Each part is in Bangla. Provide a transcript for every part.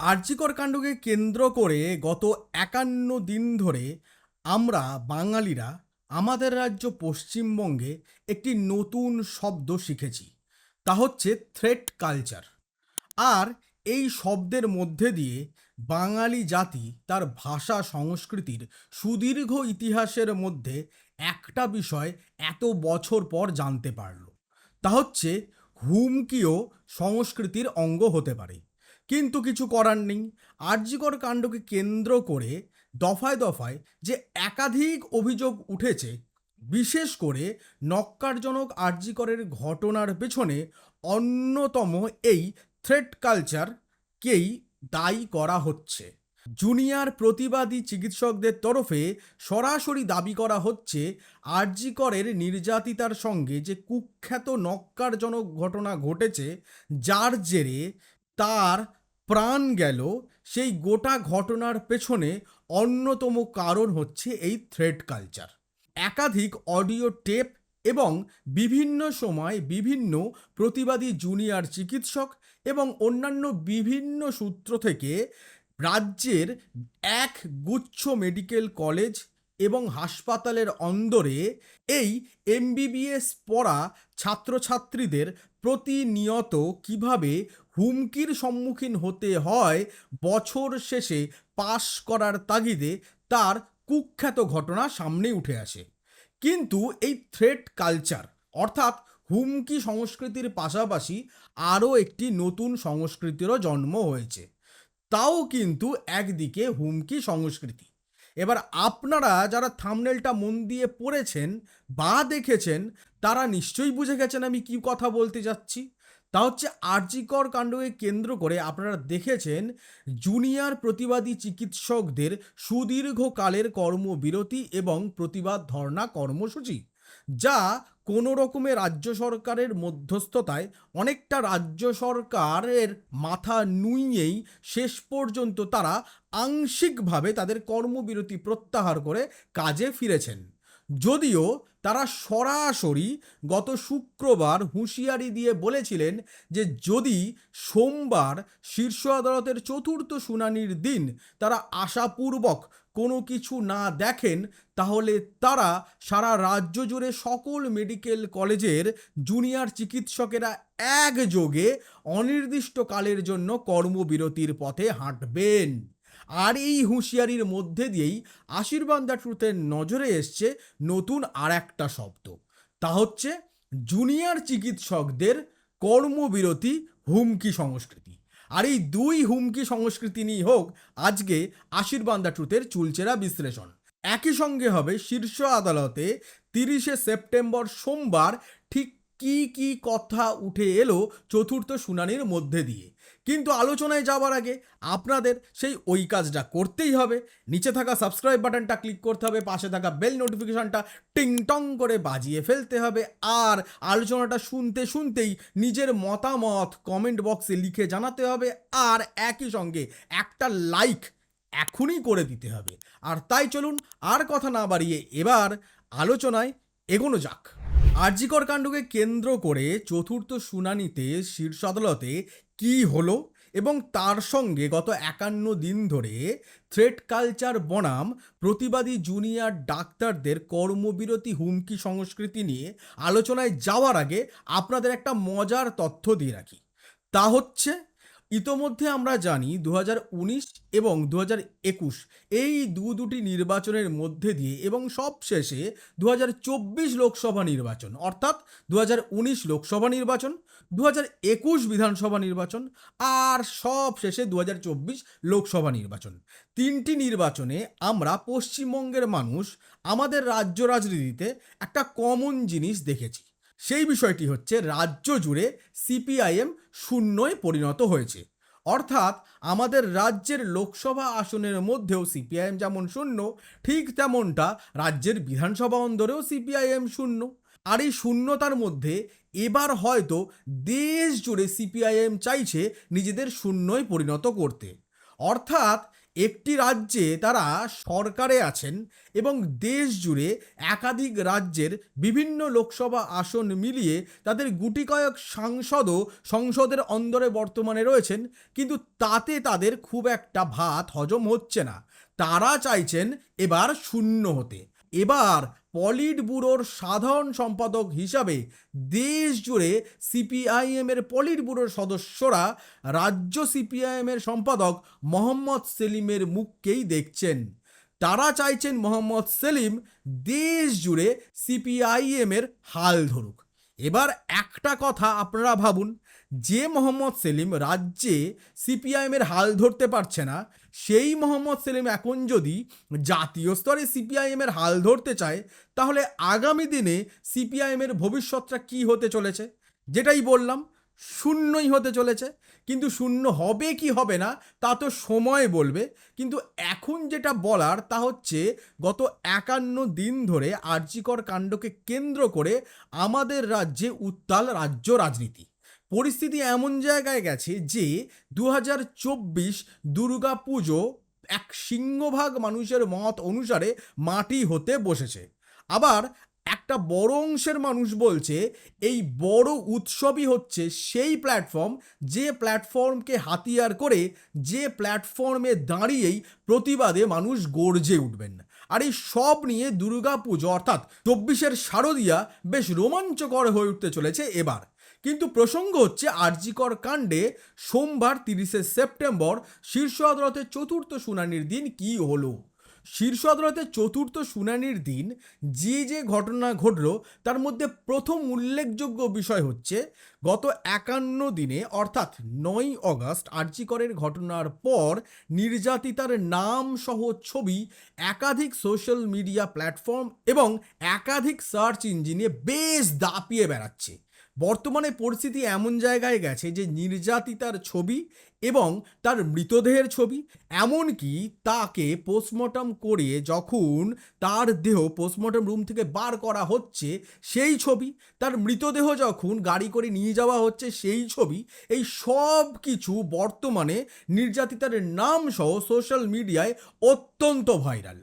আর্যিকর কাণ্ডকে কেন্দ্র করে গত একান্ন দিন ধরে আমরা বাঙালিরা, আমাদের রাজ্য পশ্চিমবঙ্গে একটি নতুন শব্দ শিখেছি। তা হচ্ছে থ্রেট কালচার আর এই শব্দের মধ্যে দিয়ে বাঙালি জাতি তার ভাষা সংস্কৃতির সুদীর্ঘ ইতিহাসের মধ্যে একটা বিষয় এত বছর পর জানতে পারল। তা হচ্ছে হুমকিও সংস্কৃতির অঙ্গ হতে পারে। কিন্তু কিছু করার নেই। আরজিকর কাণ্ডকে কেন্দ্র করে দফায় দফায় যে একাধিক অভিযোগ উঠেছে, বিশেষ করে নক্কারজনক আরজিকরের ঘটনার পেছনে অন্যতম এই থ্রেট কালচারকেই দায়ী করা হচ্ছে। জুনিয়র প্রতিবাদী চিকিৎসকদের তরফে সরাসরি দাবি করা হচ্ছে, আরজিকরের নির্যাতিতার সঙ্গে যে কুখ্যাত নক্কারজনক ঘটনা ঘটেছে, যার জেরে তার প্রাণ গেল, সেই গোটা ঘটনার পেছনে অন্যতম কারণ হচ্ছে এই থ্রেড কালচার একাধিক অডিও টেপ এবং বিভিন্ন সময় বিভিন্ন প্রতিবাদী জুনিয়র চিকিৎসক এবং অন্যান্য বিভিন্ন সূত্র থেকে রাজ্যের এক গুচ্ছ মেডিকেল কলেজ এবং হাসপাতালের অন্দরে এই এমবিবিএস পড়া ছাত্রছাত্রীদের প্রতিনিয়ত কীভাবে হুমকির সম্মুখীন হতে হয় বছর শেষে পাশ করার তাগিদে তার কুখ্যাত ঘটনা সামনে উঠে আসে। কিন্তু এই থ্রেট কালচার অর্থাৎ হুমকি সংস্কৃতির পাশাপাশি আরও একটি নতুন সংস্কৃতিরও জন্ম হয়েছে। তাও কিন্তু একদিকে হুমকি সংস্কৃতি। এবার আপনারা যারা থামনেলটা মন দিয়ে পড়েছেন বা দেখেছেন, তারা নিশ্চয়ই বুঝে গেছেন আমি কি কথা বলতে যাচ্ছি। তা হচ্ছে আর্যিকর কাণ্ডকে কেন্দ্র করে আপনারা দেখেছেন জুনিয়র প্রতিবাদী চিকিৎসকদের সুদীর্ঘকালের কর্মবিরতি এবং প্রতিবাদ ধর্ণা কর্মসূচি, যা কোনো রকমে রাজ্য সরকারের মধ্যস্থতায় অনেকটা রাজ্য সরকারের মাথা নুইয়েই শেষ পর্যন্ত তারা আংশিকভাবে তাদের কর্মবিরতি প্রত্যাহার করে কাজে ফিরেছেন। যদিও তারা সরাসরি গত শুক্রবার হুঁশিয়ারি দিয়ে বলেছিলেন যে যদি সোমবার শীর্ষ আদালতের চতুর্থ শুনানির দিন তারা আশাপূর্বক কোনো কিছু না দেখেন, তাহলে তারা সারা রাজ্য জুড়ে সকল মেডিকেল কলেজের জুনিয়র চিকিৎসকেরা একযোগে অনির্দিষ্টকালের জন্য কর্মবিরতির পথে হাঁটবেন। আর এই হুঁশিয়ারির মধ্যে দিয়েই আশীর্বাদ দ্য ট্রুথের নজরে এসছে নতুন আর একটা শব্দ। তা হচ্ছে, জুনিয়র চিকিৎসকদের কর্মবিরতি হুমকি সংস্কৃতি। আর এই দুই হুমকি সংস্কৃতি নিয়ে হোক, আজকে আশীর্বাদ ট্রুথের চুলচেরা বিশ্লেষণ। একই সঙ্গে হবে শীর্ষ আদালতে তিরিশে সেপ্টেম্বর সোমবার ঠিক কি কি কথা উঠে এলো চতুর্থ শুনানির মধ্যে দিয়ে। কিন্তু আলোচনায় যাওয়ার আগে আপনাদের সেই ওই কাজটা করতেই হবে। নিচে থাকা সাবস্ক্রাইব বাটনটা ক্লিক করতে হবে, পাশে থাকা বেল নোটিফিকেশনটা টিং টং করে বাজিয়ে ফেলতে হবে। আর আলোচনাটা শুনতে শুনতেই নিজের মতামত কমেন্ট বক্সে লিখে জানাতে হবে। আর একই সঙ্গে একটা লাইক এখনই করে দিতে হবে। আর তাই চলুন আর কথা না বাড়িয়ে এবার আলোচনায় এগোনো যাক। আরজিকর কাণ্ডকে কেন্দ্র করে চতুর্থ শুনানিতে শীর্ষ আদালতে কি হলো এবং তার সঙ্গে গত একান্ন দিন ধরে থ্রেট কালচার বনাম প্রতিবাদী জুনিয়র ডাক্তারদের কর্মবিরতি হুমকি সংস্কৃতি নিয়ে আলোচনায় যাওয়ার আগে আপনাদের একটা মজার তথ্য দিয়ে রাখি। তা হচ্ছে, ইতোমধ্যে আমরা জানি দু হাজার উনিশ এবং দু এই দু দুটি নির্বাচনের মধ্যে দিয়ে এবং সবশেষে দু হাজার চব্বিশ লোকসভা নির্বাচন, অর্থাৎ দু হাজার উনিশ লোকসভা নির্বাচন দু একুশ বিধানসভা নির্বাচন আর সব শেষে দু হাজার চব্বিশ লোকসভা নির্বাচন। তিনটি নির্বাচনে আমরা পশ্চিমবঙ্গের মানুষ আমাদের রাজ্য রাজনীতিতে একটা কমন জিনিস দেখেছি। সেই বিষয়টি হচ্ছে রাজ্য জুড়ে সিপিআইএম শূন্যয় পরিণত হয়েছে। অর্থাৎ আমাদের রাজ্যের লোকসভা আসনের মধ্যেও সিপিআইএম যেমন শূন্য, ঠিক তেমনটা রাজ্যের বিধানসভা অন্দরেও সিপিআইএম শূন্য। আর এই শূন্যতার মধ্যে এবার হয়তো দেশ জুড়ে সিপিআইএম চাইছে নিজেদের শূন্যই পরিণত করতে। অর্থাৎ একটি রাজ্যে তারা সরকারে আছেন এবং দেশ জুড়ে একাধিক রাজ্যের বিভিন্ন লোকসভা আসন মিলিয়ে তাদের গুটি কয়েক সাংসদও সংসদের অন্দরে বর্তমানে রয়েছেন, কিন্তু তাতে তাদের খুব একটা ভাত হজম হচ্ছে না। তারা চাইছেন এবার শূন্য হতে। এবার পলিট ব্যুরোর সাধারণ সম্পাদক হিসাবে দেশ জুড়ে সিপিআইএমের পলিট ব্যুরোর সদস্যরা রাজ্য সিপিআইএমের সম্পাদক মোহাম্মদ সেলিমের মুখকেই দেখছেন। তারা চাইছেন মোহাম্মদ সেলিম দেশ জুড়ে সিপিআইএমের হাল ধরুক। এবার একটা কথা আপনারা ভাবুন, যে মোহাম্মদ সেলিম রাজ্যে সিপিআইএমের হাল ধরতে পারছে না সেই মোহাম্মদ সেলিম এখন যদি জাতীয় স্তরে সিপিআইএমের হাল ধরতে চায়, তাহলে আগামী দিনে সিপিআইএমের ভবিষ্যৎটা কি হতে চলেছে? যেটাই বললাম, শূন্যই হতে চলেছে। কিন্তু শূন্য হবে কি হবে না, তা তো সময় বলবে। কিন্তু এখন যেটা বলার, তা হচ্ছে গত একান্ন দিন ধরে আর্যিকর কাণ্ডকে কেন্দ্র করে আমাদের রাজ্যে উত্তাল রাজ্য রাজনীতি। পরিস্থিতি এমন জায়গায় গেছে যে দু হাজার চব্বিশ দুর্গা পুজো এক সিংহভাগ মানুষের মত অনুসারে মাটি হতে বসেছে। আবার একটা বড় অংশের মানুষ বলছে, এই বড় উৎসবই হচ্ছে সেই প্ল্যাটফর্ম যে প্ল্যাটফর্মকে হাতিয়ার করে, যে প্ল্যাটফর্মে দাঁড়িয়েই প্রতিবাদে মানুষ গর্জে উঠবেন। আর এই সব নিয়ে দুর্গা পুজো অর্থাৎ চব্বিশের শারদিয়া বেশ রোমাঞ্চকর হয়ে উঠতে চলেছে এবার। কিন্তু প্রসঙ্গ হচ্ছে আরজিকর কাণ্ডে সোমবার তিরিশে সেপ্টেম্বর শীর্ষ আদালতের চতুর্থ শুনানির দিন কি হলো? শীর্ষ আদালতের চতুর্থ শুনানির দিন যে যে ঘটনা ঘটল, তার মধ্যে প্রথম উল্লেখযোগ্য বিষয় হচ্ছে, গত একান্ন দিনে, অর্থাৎ নয় অগস্ট, আর্জিকরের ঘটনার পর নির্যাতিতার নাম সহ ছবি, একাধিক সোশ্যাল মিডিয়া প্ল্যাটফর্ম এবং একাধিক সার্চ ইঞ্জিনে বেশ দাপিয়ে বেড়াচ্ছে। বর্তমানে পরিস্থিতি এমন জায়গায় গেছে যে নির্যাতিতার ছবি এবং তার মৃতদেহের ছবি, এমনকি তাকে পোস্টমর্টম করিয়ে যখন তার দেহ পোস্টমর্টম রুম থেকে বার করা হচ্ছে, সেই ছবি, তার মৃতদেহ যখন গাড়ি করে নিয়ে যাওয়া হচ্ছে, সেই ছবি, এই সব কিছু বর্তমানে নির্যাতিতার নাম সহ সোশ্যাল মিডিয়ায় অত্যন্ত ভাইরাল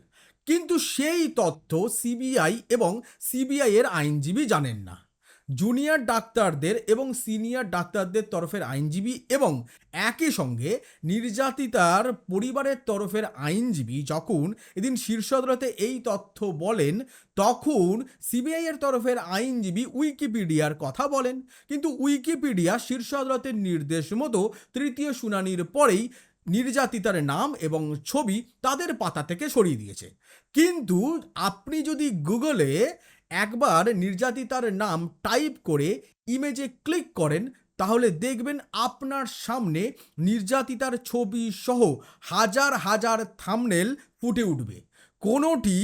কিন্তু সেই তথ্য সিবিআই এবং সিবিআই এর আইনজীবী জানেন না। জুনিয়র ডাক্তারদের এবং সিনিয়র ডাক্তারদের তরফের আইনজীবী এবং একই সঙ্গে নির্যাতিতার পরিবারের তরফের আইনজীবী যখন এদিন শীর্ষ আদালতে এই তথ্য বলেন, তখন সিবিআই এর তরফের আইনজীবী উইকিপিডিয়ার কথা বলেন। কিন্তু উইকিপিডিয়া শীর্ষ আদালতের নির্দেশ মতো তৃতীয় শুনানির পরেই নির্যাতিতার নাম এবং ছবি তাদের পাতা থেকে সরিয়ে দিয়েছে। কিন্তু আপনি যদি গুগলে একবার নির্যাতিতার নাম টাইপ করে ইমেজে ক্লিক করেন, তাহলে দেখবেন আপনার সামনে নির্যাতিতার ছবি সহ হাজার হাজার থামনেল ফুটে উঠবে। কোনোটি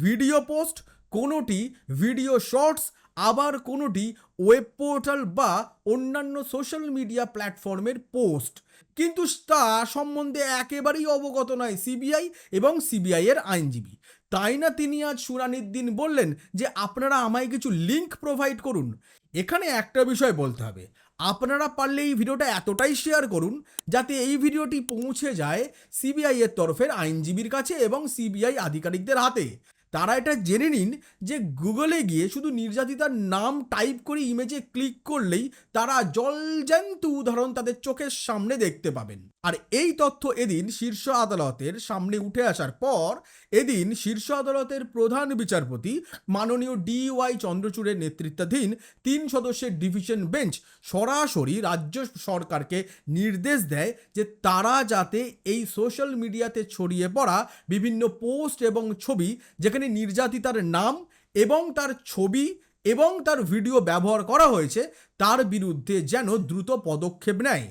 ভিডিও পোস্ট কোনোটি ভিডিও শর্টস আবার কোনোটি ওয়েব পোর্টাল বা অন্যান্য সোশ্যাল মিডিয়া প্ল্যাটফর্মের পোস্ট কিন্তু তা সম্বন্ধে একেবারেই অবগত নয় সিবিআই এবং সিবিআই এর আইনজীবী। তাই না তিনি আজ শুনানির দিন বললেন যে আপনারা আমায় কিছু লিংক প্রোভাইড করুন। এখানে একটা বিষয় বলতে হবে। আপনারা পারলে এই ভিডিওটা এতটাই শেয়ার করুন যাতে এই ভিডিওটি পৌঁছে যায় সিবিআই এর তরফের আইনজীবীর কাছে এবং সিবিআই আধিকারিকদের হাতে। তারা এটা জেনে নিন যে গুগলে গিয়ে শুধু নির্যাতিতার নাম টাইপ করে ইমেজে ক্লিক করলেই তারা জলজ্যান্ত উদাহরণ তাদের চোখের সামনে দেখতে পাবেন। আর এই তথ্য এদিন শীর্ষ আদালতের সামনে উঠে আসার পর এদিন শীর্ষ আদালতের প্রধান বিচারপতি মাননীয় ডি ওয়াই চন্দ্রচূড়ের নেতৃত্বাধীন তিন সদস্যের ডিভিশন বেঞ্চ সরাসরি রাজ্য সরকারকে নির্দেশ দেয় যে তারা যাতে এই সোশ্যাল মিডিয়াতে ছড়িয়ে পড়া বিভিন্ন পোস্ট এবং ছবি যেখানে নির্যাতিতার নাম এবং তার ছবি এবং তার ভিডিও ব্যবহার করা হয়েছে, তার বিরুদ্ধে যেন দ্রুত পদক্ষেপ নেয়।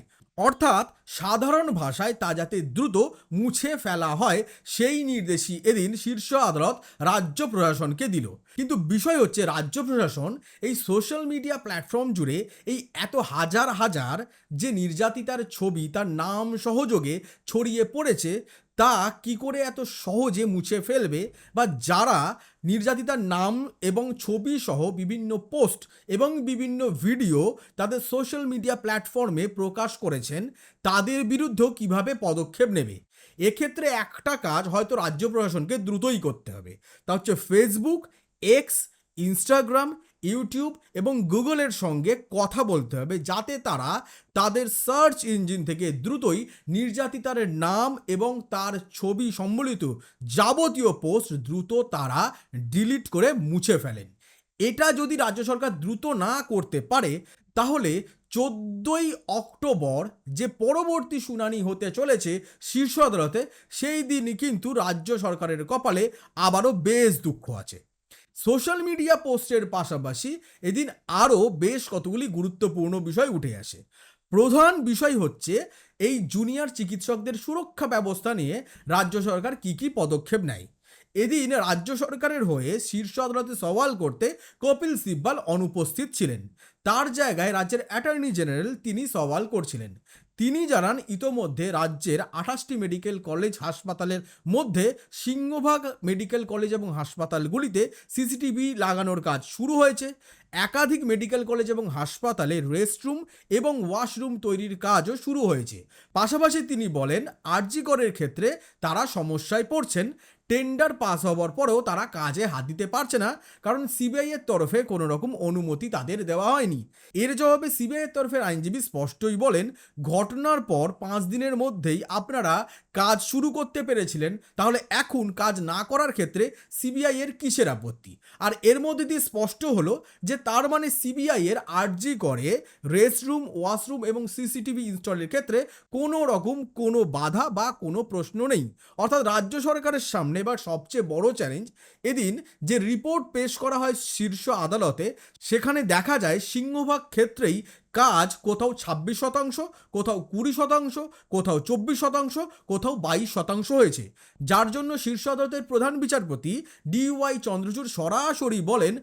অর্থাৎ সাধারণ ভাষায় তা যাতে দ্রুত মুছে ফেলা হয়, সেই নির্দেশই এদিন শীর্ষ আদালত রাজ্য প্রশাসনকে দিল। কিন্তু বিষয় হচ্ছে, রাজ্য প্রশাসন এই সোশ্যাল মিডিয়া প্ল্যাটফর্ম জুড়ে এই এত হাজার হাজার যে নির্যাতিতার ছবি, তার নাম সহযোগে ছড়িয়ে পড়েছে তা কি করে এত সহজে মুছে ফেলবে বা যারা নির্যাতিতার নাম এবং ছবি সহ বিভিন্ন পোস্ট এবং বিভিন্ন ভিডিও তাদের সোশ্যাল মিডিয়া প্ল্যাটফর্মে প্রকাশ করেছেন, তাদের বিরুদ্ধেও কীভাবে পদক্ষেপ নেবে? এক্ষেত্রে একটা কাজ হয়তো রাজ্য প্রশাসনকে দ্রুতই করতে হবে। তা হচ্ছে ফেসবুক এক্স ইনস্টাগ্রাম ইউটিউব এবং গুগলের সঙ্গে কথা বলতে হবে যাতে তারা তাদের সার্চ ইঞ্জিন থেকে দ্রুতই নির্যাতিতার নাম এবং তার ছবি সম্বলিত যাবতীয় পোস্ট দ্রুত তারা ডিলিট করে মুছে ফেলেন। এটা যদি রাজ্য সরকার দ্রুত না করতে পারে, তাহলে চোদ্দই অক্টোবর যে পরবর্তী শুনানি হতে চলেছে শীর্ষ আদালতে, সেই দিনই কিন্তু রাজ্য সরকারের কপালে আবারও বেশ দুঃখ আছে। সোশ্যাল মিডিয়া পোস্টের পাশাপাশি এদিন আরও বেশ কতগুলি গুরুত্বপূর্ণ বিষয় উঠে আসে। প্রধান বিষয় হচ্ছে, এই জুনিয়র চিকিৎসকদের সুরক্ষা ব্যবস্থা নিয়ে রাজ্য সরকার কি কি পদক্ষেপ নেয়? এদিন রাজ্য সরকারের হয়ে শীর্ষ আদালতে সওয়াল করতে কপিল সিব্বাল অনুপস্থিত ছিলেন। তার জায়গায় রাজ্যের অ্যাটর্নি জেনারেল তিনি সওয়াল করছিলেন। তিনি জানান, ইতোমধ্যে রাজ্যের আঠাশটি মেডিকেল কলেজ হাসপাতালের মধ্যে সিংহভাগ মেডিকেল কলেজ এবং হাসপাতালগুলিতে সিসিটিভি লাগানোর কাজ শুরু হয়েছে। একাধিক মেডিকেল কলেজ এবং হাসপাতালে রেস্টরুম এবং ওয়াশরুম তৈরির কাজও শুরু হয়েছে। পাশাপাশি তিনি বলেন আরজিকরের ক্ষেত্রে তারা সমস্যায় পড়ছেন। টেন্ডার পাস হওয়ার পরেও তারা কাজে হাত দিতে পারছে না, কারণ সিবিআইয়ের তরফে কোনো রকম অনুমতি তাদের দেওয়া হয়নি। এর জবাবে সিবিআইয়ের তরফের আইনজীবী স্পষ্টই বলেন, ঘটনার পর পাঁচ দিনের মধ্যেই আপনারা কাজ শুরু করতে পেরেছিলেন, তাহলে এখন কাজ না করার ক্ষেত্রে সিবিআইয়ের কিসের আপত্তি? আর এর মধ্যে দিয়ে স্পষ্ট হলো যে তার মানে সিবিআইয়ের আর্জি করে রেস্টরুম, ওয়াশরুম এবং সিসিটিভি ইনস্টলের ক্ষেত্রে কোনো রকম কোনো বাধা বা কোনো প্রশ্ন নেই। অর্থাৎ রাজ্য সরকারের সামনে এবার সবচেয়ে বড় চ্যালেঞ্জ এদিন যে রিপোর্ট পেশ করা হয় শীর্ষ আদালতে, সেখানে দেখা যায় সিংহভাগ ক্ষেত্রেই কাজ কোথাও ছাব্বিশ শতাংশ, কোথাও কুড়ি শতাংশ, কোথাও চব্বিশ শতাংশ, কোথাও বাইশ শতাংশ হয়েছে। যার জন্য শীর্ষ আদালতের প্রধান বিচারপতি ডিওয়াই চন্দ্রচূড় সরাসরি বলেন,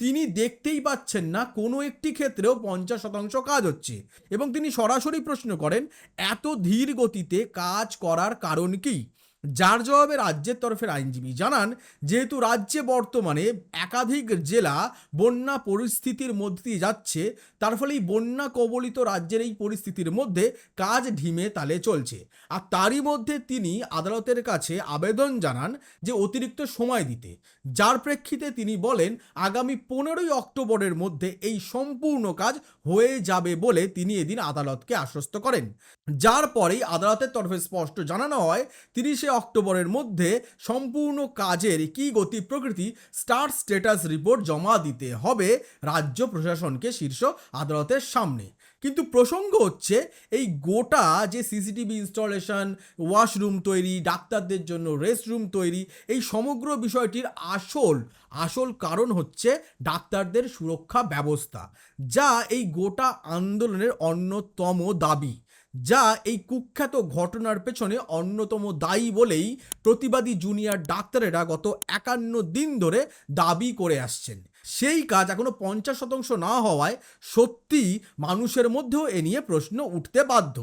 তিনি দেখতেই পাচ্ছেন না কোনো একটি ক্ষেত্রেও পঞ্চাশ শতাংশ কাজ হচ্ছে। এবং তিনি সরাসরি প্রশ্ন করেন, এত ধীর গতিতে কাজ করার কারণ কি? যার জবাবে রাজ্যের তরফের আইনজীবী জানান, যেহেতু রাজ্যে বর্তমানে একাধিক জেলা বন্যা পরিস্থিতির মধ্যে দিয়ে যাচ্ছে, তার ফলে এই বন্যা কবলিত রাজ্যের এই পরিস্থিতির মধ্যে কাজ ঢিমে তালে চলছে। আর তারই মধ্যে তিনি আদালতের কাছে আবেদন জানান যে অতিরিক্ত সময় দিতে। যার প্রেক্ষিতে তিনি বলেন, আগামী পনেরোই অক্টোবরের মধ্যে এই সম্পূর্ণ কাজ হয়ে যাবে বলে তিনি এদিন আদালতকে আশ্বস্ত করেন। যার পরেই আদালতের তরফে স্পষ্ট জানানো হয়, তিরিশে অক্টোবরের মধ্যে সম্পূর্ণ কাজের কী গতি প্রকৃতি স্টার স্ট্যাটাস রিপোর্ট জমা দিতে হবে রাজ্য প্রশাসনকে শীর্ষ আদালতের সামনে। কিন্তু প্রসঙ্গ হচ্ছে, এই গোটা যে সিসিটিভি ইনস্টলেশন, ওয়াশরুম তৈরি, ডাক্তারদের জন্য রেস্টরুম তৈরি, এই সমগ্র বিষয়টির আসল আসল কারণ হচ্ছে ডাক্তারদের সুরক্ষা ব্যবস্থা, যা এই গোটা আন্দোলনের অন্যতম দাবি, যা এই কুখ্যাত ঘটনার পেছনে অন্যতম দায়ী বলেই প্রতিবাদী জুনিয়র ডাক্তারেরা গত একান্ন দিন ধরে দাবি করে আসছেন। সেই কাজ এখনও পঞ্চাশ শতাংশ না হওয়ায় সত্যিই মানুষের মধ্যেও এ নিয়ে প্রশ্ন উঠতে বাধ্য।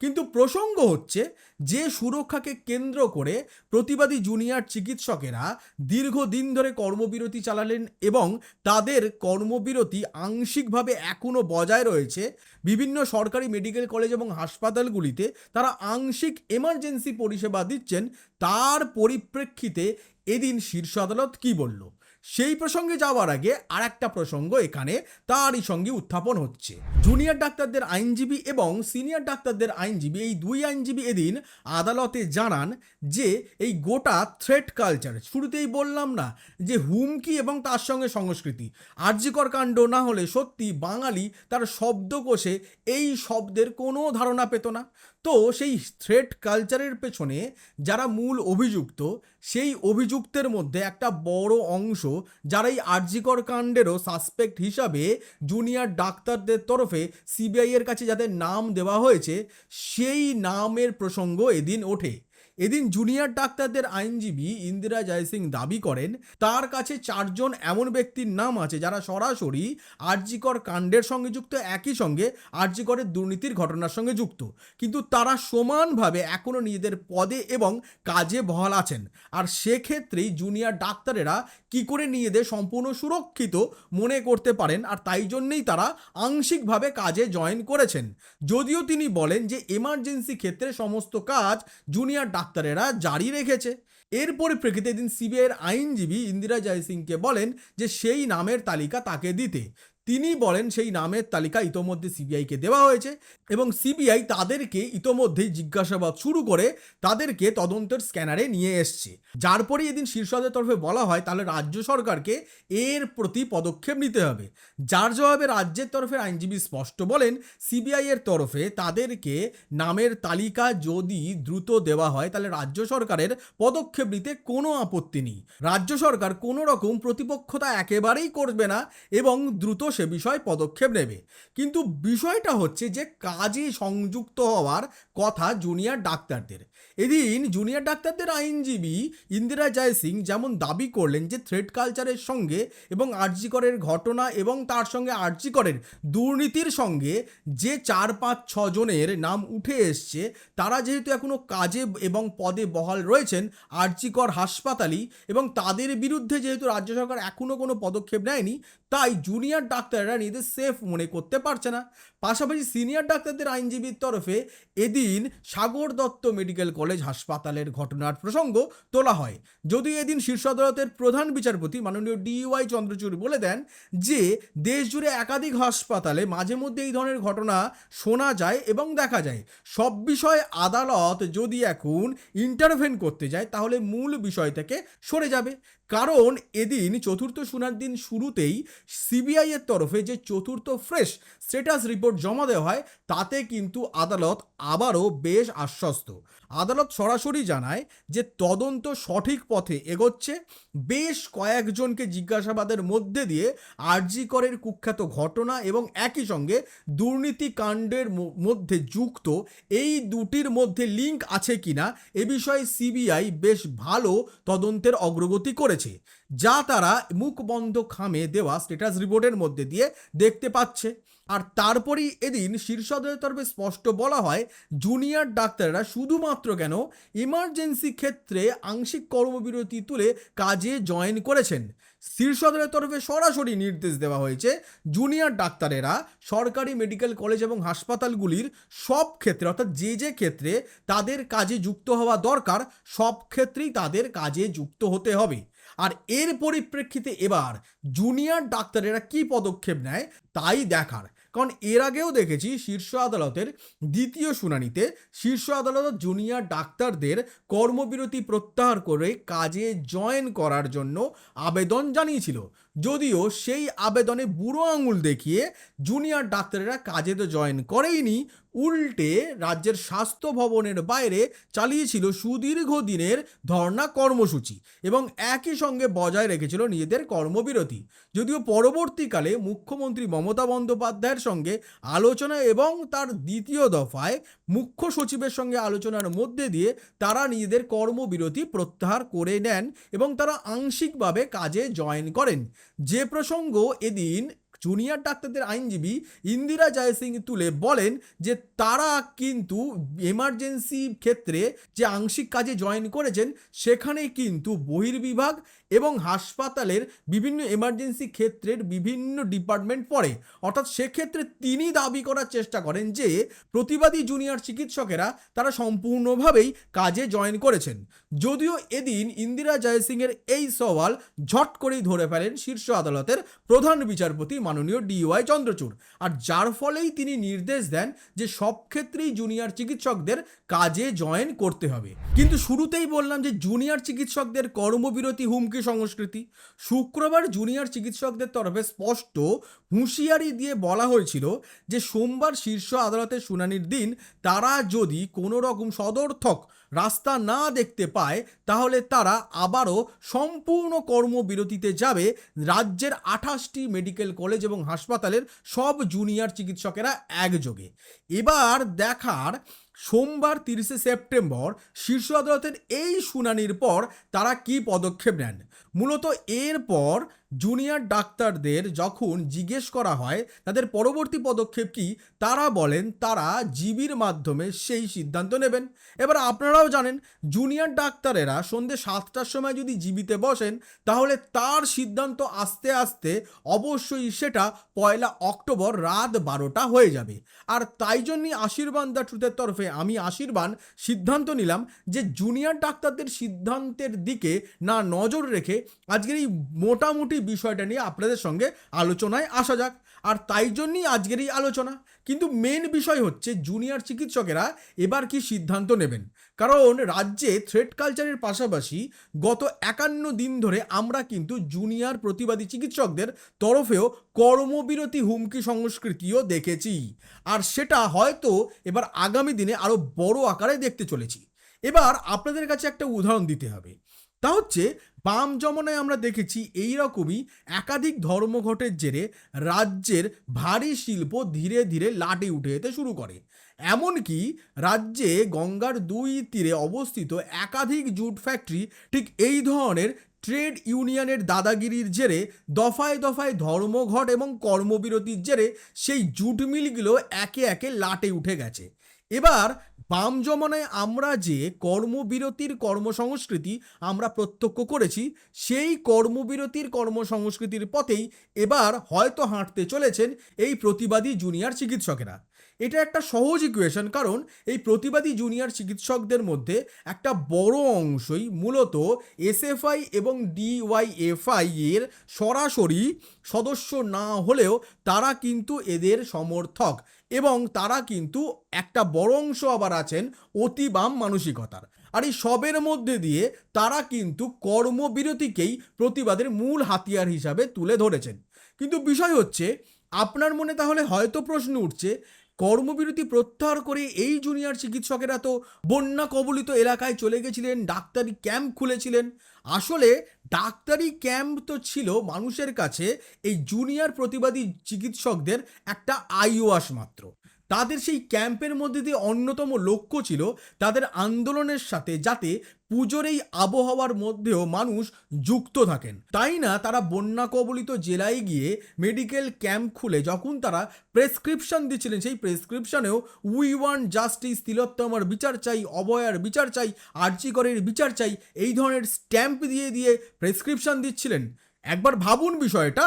কিন্তু প্রসঙ্গ হচ্ছে যে সুরক্ষাকে কেন্দ্র করে প্রতিবাদী জুনিয়র চিকিৎসকেরা দীর্ঘদিন ধরে কর্মবিরতি চালালেন এবং তাদের কর্মবিরতি আংশিকভাবে এখনও বজায় রয়েছে। বিভিন্ন সরকারি মেডিকেল কলেজ এবং হাসপাতালগুলিতে তারা আংশিক এমার্জেন্সি পরিষেবা দিচ্ছেন। তার পরিপ্রেক্ষিতে এদিন শীর্ষ আদালত কী বলল? সেই প্রসঙ্গে যাওয়ার আগে আর একটা প্রসঙ্গ এখানে, তারই সঙ্গে উত্থাপন হচ্ছে। জুনিয়র ডাক্তারদের আইনজীবী এবং সিনিয়র ডাক্তারদের আইনজীবী, এই দুই আইনজীবী এদিন আদালতে জানান যে, এই গোটা থ্রেট কালচার শুরুতেই বললাম না যে হুমকি এবং তার সঙ্গে সংস্কৃতি, আর্যিকর কাণ্ড না হলে সত্যি বাঙালি তার শব্দকোষে এই শব্দের কোনো ধারণা পেত না। তো সেই থ্রেড কালচারের পেছনে যারা মূল অভিযুক্ত, সেই অভিযুক্তের মধ্যে একটা বড় অংশ যারা এই আর্জিকর কাণ্ডেরও সাসপেক্ট হিসাবে জুনিয়র ডাক্তারদের তরফে সিবিআইয়ের কাছে যাদের নাম দেওয়া হয়েছে, সেই নামের প্রসঙ্গ এদিন ওঠে। এদিন জুনিয়র ডাক্তারদের আইনজীবী ইন্দিরা জয়সিং দাবি করেন, তার কাছে চারজন এমন ব্যক্তির নাম আছে যারা সরাসরি আরজিকর কাণ্ডের সঙ্গে যুক্ত, একই সঙ্গে আরজিকরের দুর্নীতির ঘটনার সঙ্গে যুক্ত। কিন্তু তারা সমানভাবে এখনও নিজেদের পদে এবং কাজে বহাল আছেন। আর সেক্ষেত্রেই জুনিয়র ডাক্তারেরা কি করে নিজেদের সম্পূর্ণ সুরক্ষিত মনে করতে পারেন, আর তাই জন্যেই তারা আংশিকভাবে কাজে জয়েন করেছেন। যদিও তিনি বলেন যে এমার্জেন্সি ক্ষেত্রে সমস্ত কাজ জুনিয়র ডাক্তারেরা জারি রেখেছে। এর পরিপ্রেক্ষিতে দিন সিবিআইয়ের আইনজীবী ইন্দিরা জয়সিংকে বলেন যে সেই নামের তালিকা তাকে দিতে। তিনি বলেন সেই নামের তালিকা ইতোমধ্যে সিবিআইকে দেওয়া হয়েছে এবং সিবিআই তাদেরকে ইতোমধ্যেই জিজ্ঞাসাবাদ শুরু করে তাদেরকে তদন্তের স্ক্যানারে নিয়ে এসছে। যার পরে এদিন শীর্ষদের তরফে বলা হয়, তাহলে রাজ্য সরকারকে এর প্রতি পদক্ষেপ নিতে হবে। যার জবাবে রাজ্যের তরফে আইনজীবী স্পষ্ট বলেন, সিবিআই এর তরফে তাদেরকে নামের তালিকা যদি দ্রুত দেওয়া হয়, তাহলে রাজ্য সরকারের পদক্ষেপ নিতে কোনো আপত্তি নেই। রাজ্য সরকার কোনো রকম প্রতিপক্ষতা একেবারেই করবে না এবং দ্রুত সে বিষয়ে পদক্ষেপ নেবে। কিন্তু বিষয়টা হচ্ছে যে কাজে সংযুক্ত হওয়ার কথা জুনিয়র ডাক্তারদের। এদিন জুনিয়র ডাক্তারদের আইনজীবী ইন্দিরা জয় সিং যেমন দাবি করলেন যে থ্রেড কালচারের সঙ্গে এবং আরজিকরের ঘটনা এবং তার সঙ্গে আরজিকরের দুর্নীতির সঙ্গে যে চার পাঁচ ছজনের নাম উঠে এসছে, তারা যেহেতু এখনও কাজে এবং পদে বহাল রয়েছেন আরজিকর হাসপাতালই এবং তাদের বিরুদ্ধে যেহেতু রাজ্য সরকার এখনও কোনো পদক্ষেপ নেয়নি, তাই জুনিয়র ডাক্তাররা নিজেদের সেফ মনে করতে পারছে না। পাশাপাশি সিনিয়র ডাক্তারদের আইনজীবীর তরফে এদিন সাগর দত্ত মেডিকেল কলেজ হাসপাতালের ঘটনার প্রসঙ্গ তোলা হয়। যদিও এদিন শীর্ষ আদালতের প্রধান বিচারপতি মাননীয় ডিওয়াই চন্দ্রচূড় বলে দেন যে দেশ জুড়ে একাধিক হাসপাতালে মাঝে মধ্যে এই ধরনের ঘটনা শোনা যায় এবং দেখা যায়। সব বিষয়ে আদালত যদি এখন ইন্টারভেন করতে যায়, তাহলে মূল বিষয় থেকে সরে যাবে। কারণ এদিন চতুর্থ শুনার দিন শুরুতেই সিবিআই এর তরফে যে চতুর্থ ফ্রেশ স্ট্যাটাস রিপোর্ট জমা দেওয়া হয়, তাতে কিন্তু আদালত আবারও বেশ আশ্বস্ত। আদালত সরাসরি জানায় যে তদন্ত সঠিক পথে এগোচ্ছে। বেশ কয়েকজনকে জিজ্ঞাসাবাদের মধ্যে দিয়ে আরজি করের কুখ্যাত ঘটনা এবং একই সঙ্গে দুর্নীতি কাণ্ডের ম- মধ্যে যুক্ত এই দুটির মধ্যে লিঙ্ক আছে কিনা, এ বিষয়ে সিবিআই বেশ ভালো তদন্তের অগ্রগতি করেছে। যা তারা মুখ বন্ধ খামে দেওয়া স্ট্যাটাস রিপোর্টের মধ্যে দিয়ে দেখতে পাচ্ছে। আর তারপরেই এদিন শীর্ষ তরফে স্পষ্ট বলা হয় জুনিয়র ডাক্তাররা শুধুমাত্র কেন ইমার্জেন্সি ক্ষেত্রে আংশিক কর্মবিরতি তুলে কাজে জয়েন করেছেন। শীর্ষ তরফে সরাসরি নির্দেশ দেওয়া হয়েছে জুনিয়র ডাক্তারেরা সরকারি মেডিকেল কলেজ এবং হাসপাতালগুলির সব ক্ষেত্রে, অর্থাৎ যে যে ক্ষেত্রে তাদের কাজে যুক্ত হওয়া দরকার, সব ক্ষেত্রেই তাদের কাজে যুক্ত হতে হবে। আর এর পরিপ্রেক্ষিতে এবার জুনিয়র ডাক্তারেরা কি পদক্ষেপ নেয় তাই দেখার। কারণ এর আগেও দেখেছি শীর্ষ আদালতের দ্বিতীয় শুনানিতে শীর্ষ আদালত জুনিয়র ডাক্তারদের কর্মবিরতি প্রত্যাহার করে কাজে জয়েন করার জন্য আবেদন জানিয়েছিল। যদিও সেই আবেদনে বুড়ো আঙুল দেখিয়ে জুনিয়র ডাক্তারেরা কাজে তো জয়েন করেইনি উল্টে রাজ্যের স্বাস্থ্য ভবনের বাইরে চালিয়েছিল সুদীর্ঘ দিনের ধর্ণা কর্মসূচি এবং একই সঙ্গে বজায় রেখেছিল নিজেদের কর্মবিরতি। যদিও পরবর্তীকালে মুখ্যমন্ত্রী মমতা বন্দ্যোপাধ্যায়ের সঙ্গে আলোচনা এবং তার দ্বিতীয় দফায় মুখ্য সচিবের সঙ্গে আলোচনার মধ্যে দিয়ে তারা নিজেদের কর্মবিরতি প্রত্যাহার করে নেন এবং তারা আংশিকভাবে কাজে জয়েন করেন। যে প্রসঙ্গ এদিন জুনিয়র ডাক্তারদের আইনজীবী ইন্দিরা জয়সিং তুলে বলেন যে তারা কিন্তু এমার্জেন্সি ক্ষেত্রে যে আংশিক কাজে জয়েন করেছেন সেখানে কিন্তু বহির্বিভাগ এবং হাসপাতালের বিভিন্ন এমার্জেন্সি ক্ষেত্রের বিভিন্ন ডিপার্টমেন্ট পড়ে। অর্থাৎ সেক্ষেত্রে তিনি দাবি করার চেষ্টা করেন যে, প্রতিবাদী জুনিয়র চিকিৎসকেরা তারা সম্পূর্ণভাবেই কাজে জয়েন করেছেন। যদিও এদিন ইন্দিরা জয়সিংয়ের এই সওয়াল ঝট করেই ধরে ফেলেন শীর্ষ আদালতের প্রধান বিচারপতি মাননীয় ডিওয়াই চন্দ্রচূড়। আর যার ফলেই তিনি নির্দেশ দেন যে, সব ক্ষেত্রেই জুনিয়র চিকিৎসকদের কাজে জয়েন করতে হবে। কিন্তু শুরুতেই বললাম যে জুনিয়র চিকিৎসকদের কর্মবিরতি হুমকি সংস্কৃতি। শুক্রবার জুনিয়র চিকিৎসকদের তরফে স্পষ্ট হুঁশিয়ারি দিয়ে বলা হয়েছিল যে সোমবার শীর্ষ আদালতের শুনানির দিন তারা যদি কোনো রকম সদর্থক রাস্তা না দেখতে পায়, তাহলে তারা আবারও সম্পূর্ণ কর্মবিরতিতে যাবে রাজ্যের আঠাশটি মেডিকেল কলেজ এবং হাসপাতালের সব জুনিয়র চিকিৎসকেরা একযোগে। এবার দেখার সোমবার তিরিশে সেপ্টেম্বর শীর্ষ আদালতের এই শুনানির পর তারা কি পদক্ষেপ নেন? মূলত এরপর জুনিয়র ডাক্তারদের যখন জিজ্ঞেস করা হয়, তাদের পরবর্তী পদক্ষেপ কি? তারা বলেন, তারা জিবির মাধ্যমে সেই সিদ্ধান্ত নেবেন। এবার আপনারাও জানেন, জুনিয়র ডাক্তারেরা সন্ধে সাতটার সময় যদি জিবিতে বসেন, তাহলে তার সিদ্ধান্ত আস্তে আস্তে অবশ্যই সেটা পয়লা অক্টোবর রাত বারোটা হয়ে যাবে। আর তাই জন্যই আশীর্বাদ দ্য ট্রুথের তরফে আমি আশীর্বাদ সিদ্ধান্ত নিলাম যে জুনিয়র ডাক্তারদের সিদ্ধান্তের দিকে না নজর রেখে আজকের এই মোটামুটি বিষয়টা নিয়ে আপনাদের সঙ্গে আলোচনায় আসা যাক। আর তাই জন্যই আজকের এই আলোচনা। কিন্তু মেন বিষয় হচ্ছে জুনিয়র চিকিৎসকেরা এবার কি সিদ্ধান্ত নেবেন? কারণ রাজ্যে থ্রেড কালচারের পাশাপাশি গত একান্ন দিন ধরে আমরা কিন্তু জুনিয়র প্রতিবাদী চিকিৎসকদের তরফেও কর্মবিরতি হুমকি সংস্কৃতিও দেখেছি। আর সেটা হয়তো এবার আগামী দিনে আরও বড় আকারে দেখতে চলেছি। এবার আপনাদের কাছে একটা উদাহরণ দিতে হবে। তা হচ্ছে, বাম জমানায় আমরা দেখেছি এই রকমই একাধিক ধর্মঘটের জেরে রাজ্যের ভারী শিল্প ধীরে ধীরে লাটে উঠে যেতে শুরু করে। এমনকি রাজ্যে গঙ্গার দুই তীরে অবস্থিত একাধিক জুট ফ্যাক্টরি ঠিক এই ধরনের ট্রেড ইউনিয়নের দাদাগিরির জেরে দফায় দফায় ধর্মঘট এবং কর্মবিরতির জেরে সেই জুট মিলগুলো একে একে লাটে উঠে গেছে। এবার বাম জমানায় আমরা যে কর্মবিরতির কর্মসংস্কৃতি আমরা প্রত্যক্ষ করেছি, সেই কর্মবিরতির কর্মসংস্কৃতির পথেই এবার হয়তো হাঁটতে চলেছেন এই প্রতিবাদী জুনিয়র চিকিৎসকেরা। এটা একটা সহজ ইকুয়েশন কারণ এই প্রতিবাদী জুনিয়র চিকিৎসকদের মধ্যে একটা বড় অংশই মূলত এসএফআই এবং ডিওয়াইএফআই এর সরাসরি সদস্য না হলেও তারা কিন্তু এদের সমর্থক। এবং তারা কিন্তু একটা বড় অংশ আবার আছেন অতি বাম মানসিকতার। আর এই সবের মধ্যে দিয়ে তারা কিন্তু কর্মবিরতিকেই প্রতিবাদের মূল হাতিয়ার হিসাবে তুলে ধরেছেন। কিন্তু বিষয় হচ্ছে, আপনার মনে তাহলে হয়তো প্রশ্ন উঠছে কর্মবিরতি প্রত্যাহার করে এই জুনিয়র চিকিৎসকেরা তো বন্যা কবলিত এলাকায় চলে গেছিলেন, ডাক্তারি ক্যাম্প খুলেছিলেন। আসলে ডাক্তারি ক্যাম্প তো ছিল মানুষের কাছে, এই জুনিয়র প্রতিবাদী চিকিৎসকদের একটা আইওয়াস মাত্র। তাদের সেই ক্যাম্পের মধ্যে দিয়ে অন্যতম লক্ষ্য ছিল তাদের আন্দোলনের সাথে যাতে পুজোর এই আবহাওয়ার মধ্যেও মানুষ যুক্ত থাকেন। তাই না তারা বন্যা কবলিত জেলায় গিয়ে মেডিকেল ক্যাম্প খুলে যখন তারা প্রেসক্রিপশন দিচ্ছিলেন, সেই প্রেসক্রিপশনেও উই ওয়ান্ট জাস্টিস, তিলোত্তমার বিচার চাই, অবয়ার বিচার চাই আর্চিকরের বিচার চাই, এই ধরনের স্ট্যাম্প দিয়ে দিয়ে প্রেসক্রিপশন দিচ্ছিলেন। একবার ভাবুন বিষয়টা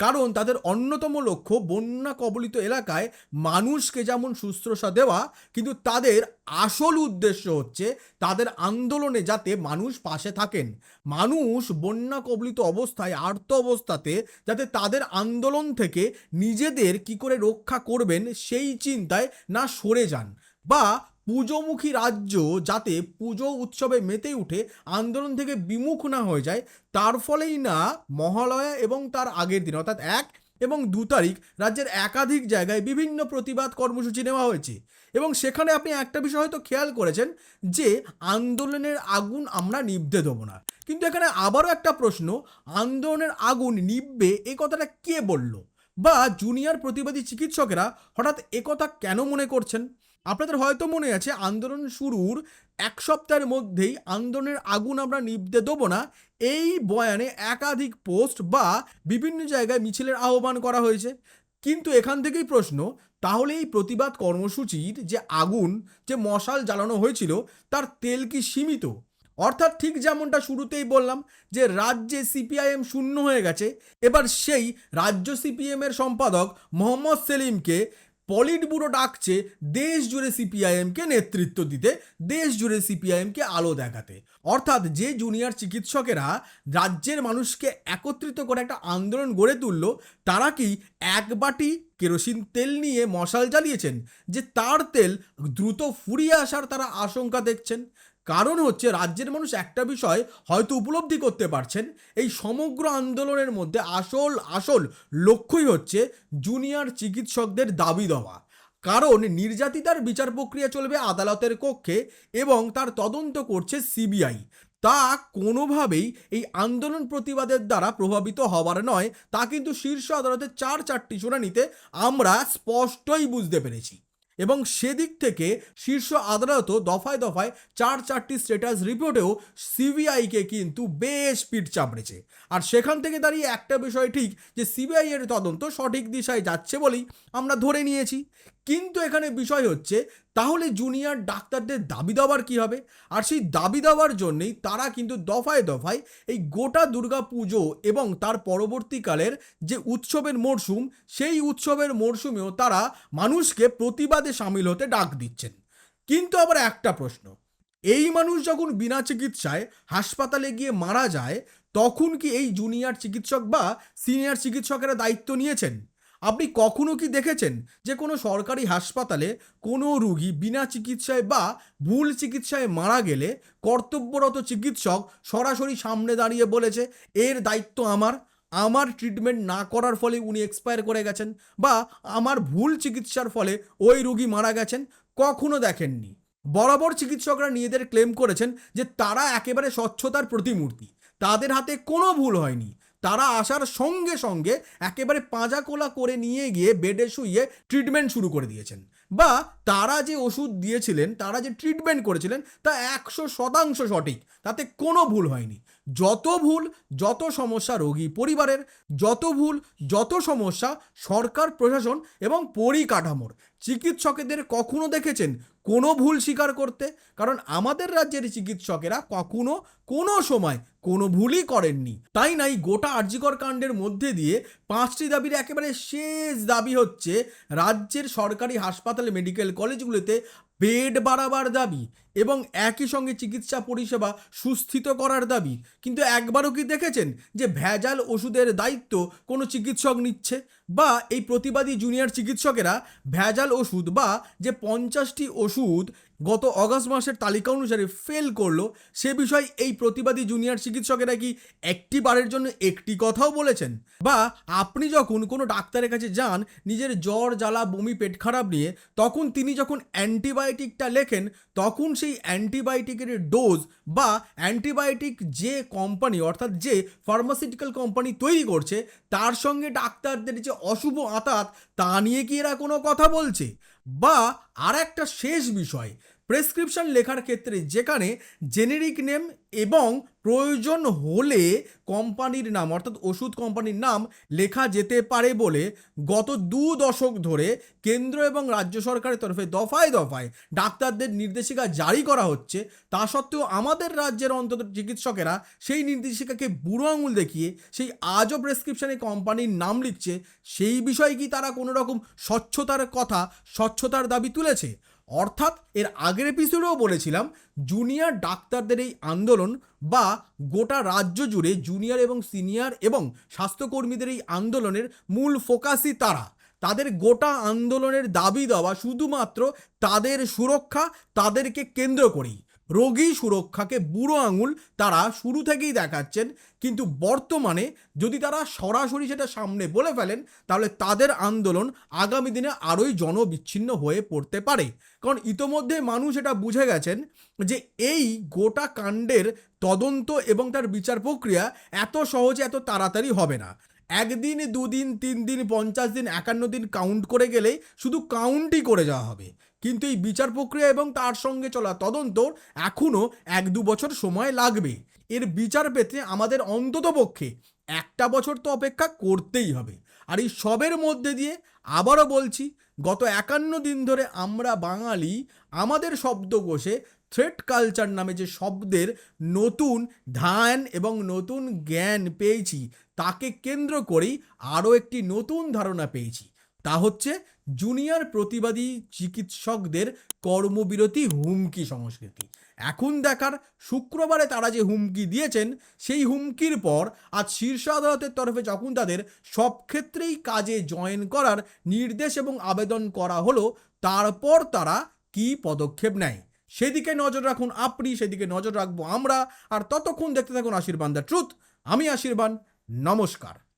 কারণ তাদের অন্যতম লক্ষ্য বন্যা কবলিত এলাকায় মানুষকে যেমন শুশ্রূষা দেওয়া, কিন্তু তাদের আসল উদ্দেশ্য হচ্ছে তাদের আন্দোলনে যাতে মানুষ পাশে থাকেন। মানুষ বন্যা কবলিত অবস্থায় আর্ত অবস্থাতে যাতে তাদের আন্দোলন থেকে নিজেদের কি করে রক্ষা করবেন সেই চিন্তায় না সরে যান বা পুজোমুখী রাজ্য যাতে পুজো উৎসবে মেতে উঠে আন্দোলন থেকে বিমুখ না হয়ে যায়, তার ফলেই না মহালয়া এবং তার আগের দিন, অর্থাৎ এক এবং দু তারিখ রাজ্যের একাধিক জায়গায় বিভিন্ন প্রতিবাদ কর্মসূচি নেওয়া হয়েছে। এবং সেখানে আপনি একটা বিষয় হয়তো খেয়াল করেছেন যে আন্দোলনের আগুন আমরা নিভতে দেবো না। কিন্তু এখানে আবারও একটা প্রশ্ন, আন্দোলনের আগুন নিভবে এ কথাটা কে বলল? বা জুনিয়র প্রতিবাদী চিকিৎসকেরা হঠাৎ একথা কেন মনে করছেন? আপনাদের হয়তো মনে আছে, আন্দোলন শুরুর এক সপ্তাহের মধ্যেই আন্দোলনের আগুন আমরা নিভতে দেবো না। এই বয়ানে একাধিক পোস্ট বা বিভিন্ন জায়গায় মিছিলের আহ্বান করা হয়েছে। কিন্তু এখান থেকেই প্রশ্ন, তাহলে এই প্রতিবাদ কর্মসূচির যে আগুন, যে মশাল জ্বালানো হয়েছিল, তার তেল কি সীমিত? অর্থাৎ ঠিক যেমনটা শুরুতেই বললাম যে রাজ্যে সিপিআইএম শূন্য হয়ে গেছে, এবার সেই রাজ্য সিপিএমের সম্পাদক মোহাম্মদ সেলিমকে পলিট ব্যুরো ডাকছে দেশ জুড়ে সিপিআইএমকে নেতৃত্ব দিতে, দেশ জুড়ে সিপিআইএমকে আলো দেখাতে। অর্থাৎ যে জুনিয়র চিকিৎসকেরা রাজ্যের মানুষকে একত্রিত করে একটা আন্দোলন গড়ে তুলল, তারা কি এক বাটি কেরোসিন তেল নিয়ে মশাল জ্বালিয়েছেন? যে তার তেল দ্রুত ফুরিয়ে আসার তারা আশঙ্কা দেখছেন? কারণ হচ্ছে রাজ্যের মানুষ একটা বিষয় হয়তো উপলব্ধি করতে পারছেন, এই সমগ্র আন্দোলনের মধ্যে আসল আসল লক্ষ্যই হচ্ছে জুনিয়র চিকিৎসকদের দাবি দেওয়া। কারণ নির্যাতিতার বিচার প্রক্রিয়া চলবে আদালতের কক্ষে এবং তার তদন্ত করছে সিবিআই। তা কোনোভাবেই এই আন্দোলন প্রতিবাদের দ্বারা প্রভাবিত হবার নয়, তা কিন্তু শীর্ষ আদালতের চার চারটি শুনানিতে আমরা স্পষ্টই বুঝতে পেরেছি। এবং সেদিক থেকে শীর্ষ আদালতও দফায় দফায় চার চারটি স্ট্যাটাস রিপোর্টেও সিবিআইকে কিন্তু বেশ পিঠ চাপড়েছে আর সেখান থেকে দাঁড়িয়ে একটা বিষয় ঠিক, যে সিবিআই এর তদন্ত সঠিক দিশায় যাচ্ছে বলেই আমরা ধরে নিয়েছি। কিন্তু এখানে বিষয় হচ্ছে তাহলে জুনিয়র ডাক্তারদের দাবি দাবার কী হবে? আর সেই দাবি দাবার জন্যেই তারা কিন্তু দফায় দফায় এই গোটা দুর্গা পুজো এবং তার পরবর্তীকালের যে উৎসবের মরশুম সেই উৎসবের মরশুমেও তারা মানুষকে প্রতিবাদে সামিল হতে ডাক দিচ্ছেন। কিন্তু আবার একটা প্রশ্ন, এই মানুষ যখন বিনা চিকিৎসায় হাসপাতালে গিয়ে মারা যায়, তখন কি এই জুনিয়র চিকিৎসক বা সিনিয়র চিকিৎসকেরা দায়িত্ব নিয়েছেন? আপনি কখনো কি দেখেছেন যে কোনো সরকারি হাসপাতালে কোনো রুগী বিনা চিকিৎসায় বা ভুল চিকিৎসায় মারা গেলে কর্তব্যরত চিকিৎসক সরাসরি সামনে দাঁড়িয়ে বলেছে, এর দায়িত্ব আমার আমার ট্রিটমেন্ট না করার ফলে উনি এক্সপায়ার করে গেছেন বা আমার ভুল চিকিৎসার ফলে ওই রুগী মারা গেছেন। কখনো দেখেননি। বরাবর চিকিৎসকরা নিজেদের ক্লেম করেছেন যে তারা একেবারে স্বচ্ছতার প্রতিমূর্তি, তাদের হাতে কোনো ভুল হয়নি। তারা আসার সঙ্গে সঙ্গে একেবারে পাঁজা কোলা করে নিয়ে গিয়ে বেডে শুইয়ে ট্রিটমেন্ট শুরু করে দিয়েছেন। বা তারা যে ওষুধ দিয়েছিলেন, তারা যে ট্রিটমেন্ট করেছিলেন, তা একশো শতাংশ সঠিক। তাতে কোনো ভুল হয়নি। যত ভুল, যত সমস্যা রোগী পরিবারের, যত ভুল, যত সমস্যা সরকার প্রশাসন এবং পরিকাঠামোর। চিকিৎসকেদের কখনো দেখেছেন কোনো ভুল স্বীকার করতে, কারণ আমাদের রাজ্যের চিকিৎসকেরা কখনো কোনো সময় কোনো ভুলই করেননি। তাই নাই, গোটা আর্যিকর কাণ্ডের মধ্যে দিয়ে পাঁচটি দাবির একেবারে শেষ দাবি হচ্ছে রাজ্যের সরকারি হাসপাতাল মেডিকেল কলেজগুলিতে বেড বাড়াবার দাবি এবং একই সঙ্গে চিকিৎসা পরিষেবা সুস্থিত করার দাবি। কিন্তু একবারও কি দেখেছেন যে ভেজাল ওষুধের দায়িত্ব কোনো চিকিৎসক নিচ্ছে? বা এই প্রতিবাদী জুনিয়র চিকিৎসকেরা ভেজাল ওষুধ বা যে পঞ্চাশটি ওষুধ গত অগস্ট মাসের তালিকা অনুসারে ফেল করল, সে বিষয়ে এই প্রতিবাদী জুনিয়র চিকিৎসকেরা কি একটি বারের জন্য একটি কথাও বলেছেন? বা আপনি যখন কোনো ডাক্তারের কাছে যান, নিজের জ্বর, জ্বালা, বমি, পেট খারাপ নিয়ে, তখন তিনি যখন অ্যান্টিবায়োটিকটা লেখেন, তখন সেই অ্যান্টিবায়োটিকের ডোজ বা অ্যান্টিবায়োটিক যে কোম্পানি অর্থাৎ যে ফার্মাসিউটিক্যাল কোম্পানি তৈরি করছে, তার সঙ্গে ডাক্তারদের যে অশুভ আতাত, তা নিয়ে কি এরা কোনো কথা বলছে? বা আর একটা শেষ বিষয় প্রেসক্রিপশন লেখার ক্ষেত্রে যেখানে জেনেরিক নেম এবং প্রয়োজন হলে কোম্পানির নাম, অর্থাৎ ওষুধ কোম্পানির নাম লেখা যেতে পারে বলে গত দু দশক ধরে কেন্দ্র এবং রাজ্য সরকারের তরফে দফায় দফায় ডাক্তারদের নির্দেশিকা জারি করা হচ্ছে। তা সত্ত্বেও আমাদের রাজ্যের অন্তত চিকিৎসকেরা সেই নির্দেশিকাকে বুড়ো আঙুল দেখিয়ে সেই আজও প্রেসক্রিপশনে কোম্পানির নাম লিখছে। সেই বিষয়ে কি তারা কোনো রকম স্বচ্ছতার কথা, স্বচ্ছতার দাবি তুলেছে? অর্থাৎ এর আগের এপিসোডেও বলেছিলাম জুনিয়র ডাক্তারদের এই আন্দোলন বা গোটা রাজ্য জুড়ে জুনিয়র এবং সিনিয়র এবং স্বাস্থ্যকর্মীদের এই আন্দোলনের মূল ফোকাসই তারা। তাদের গোটা আন্দোলনের দাবি দেওয়া শুধুমাত্র তাদের সুরক্ষা, তাদেরকে কেন্দ্র করেই। রোগী সুরক্ষাকে বুড়ো আঙুল তারা শুরু থেকেই দেখাচ্ছেন, কিন্তু বর্তমানে যদি তারা সরাসরি সেটা সামনে বলে ফেলেন, তাহলে তাদের আন্দোলন আগামী দিনে আরোই জনবিচ্ছিন্ন হয়ে পড়তে পারে। কারণ ইতোমধ্যে মানুষ এটা বুঝে গেছেন যে এই গোটা কাণ্ডের তদন্ত এবং তার বিচার প্রক্রিয়া এত সহজে এত তাড়াতাড়ি হবে না। একদিন, দুদিন, তিন দিন, পঞ্চাশ দিন, একান্ন দিন কাউন্ট করে গেলেই শুধু কাউন্টই করে যাওয়া হবে। কিন্তু এই বিচার প্রক্রিয়া এবং তার সঙ্গে চলা তদন্ত এখনও এক দু বছর সময় লাগবে। এর বিচার পেতে আমাদের অন্তত পক্ষে একটা বছর তো অপেক্ষা করতেই হবে। আর এই সবের মধ্যে দিয়ে আবারও বলছি, গত একান্ন দিন ধরে আমরা বাঙালি, আমাদের শব্দকোষে থ্রেড কালচার নামে যে শব্দের নতুন ধ্যান এবং নতুন জ্ঞান পেয়েছি, তাকে কেন্দ্র করেই আরও একটি নতুন ধারণা পেয়েছি। তা হচ্ছে জুনিয়র প্রতিবাদী চিকিৎসকদের কর্মবিরতি হুমকি সংস্কৃতি। এখন দেখার শুক্রবারে তারা যে হুমকি দিয়েছেন, সেই হুমকির পর আজ শীর্ষ আদালতের তরফে যখন তাদের সব ক্ষেত্রেই কাজে জয়েন করার নির্দেশ এবং আবেদন করা হলো, তারপর তারা কি পদক্ষেপ নেয়? সেদিকে নজর রাখুন আপনি, সেদিকে নজর রাখব আমরা। আর ততক্ষণ দেখতে থাকুন আশীর্বাদ দ্য ট্রুথ। আমি আশীর্বাদ নমস্কার।